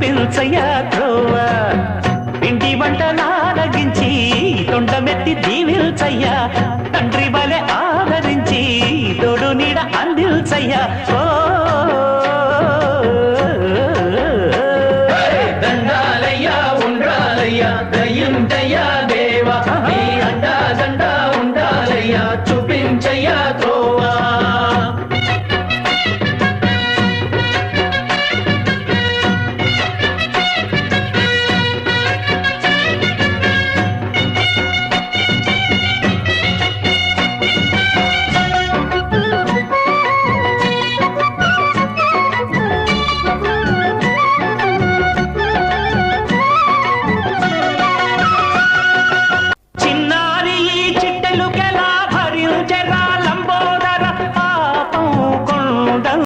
పెంచయా ధ్రువ. పిండి వంట నాలగించి తొండమెత్తి దీవిల్చయ్యా తండ్రి వలె ఆదరించి తోడు నీడ అందిల్చయ్యా ఓ. దండాలయ్యా ఉండాలయ్యా దయ్యం దయ్యా.